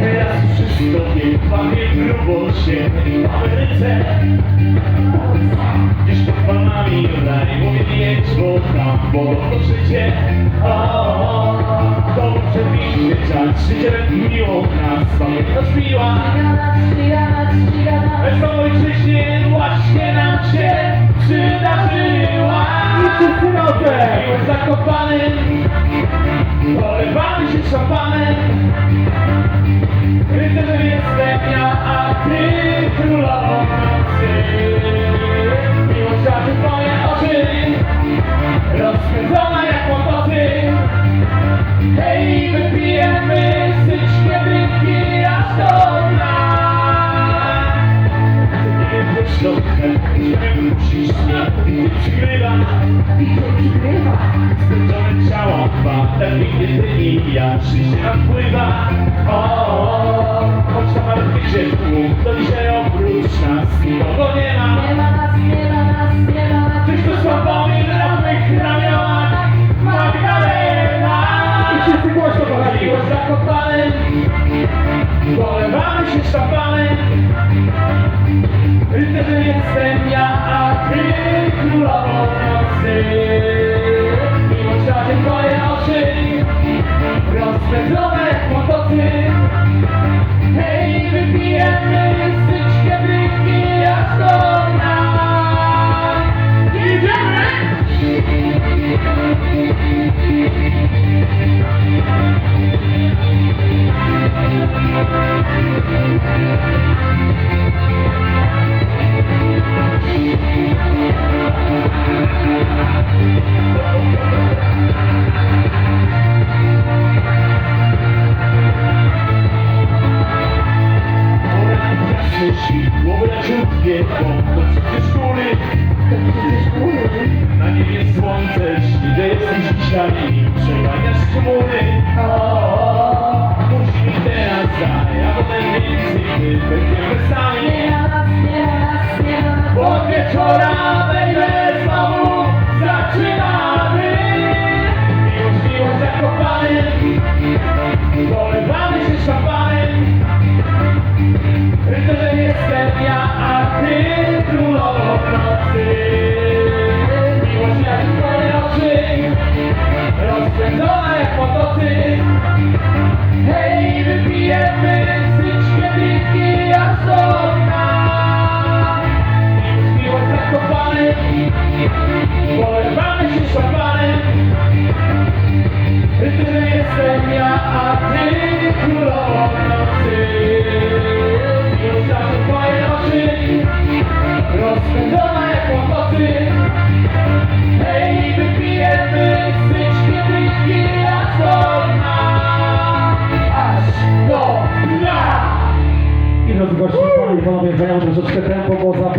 Teraz wszystko nie panie grubo się w Ameryce. Gdzieś pod panami raj Mówię bo tam podobno życie. O, to przepiękny czas Życie miło nas Pamiętasz miła szampanem Rycerzem jestem ja, a ty królową nocy Miłość razy twoje oczy. Rozpędzona jak łopoty. Hej, wypijemy syczkie drinki aż do dna. Ty nie wiesz trochę, że musisz mnie przygrywa. Skończone ciała, batem nigdy ty i ja Życie napływa O, choć to malutki grzechów To dzisiaj oprócz nas nikogo nie ma Rozpędzone bo to przecież góry Na niebie słońce, jesteś dzisiaj Przeganiasz chmury Polewamy się szampanem Rycerzem jestem ja, a ty królową nocy razy twoje oczy Rozpędzona jak motocykl Hej, wypijemy syczkie drinki do dna Aż do I rozgości panie i panowie, zajął troszeczkę tempo, bo za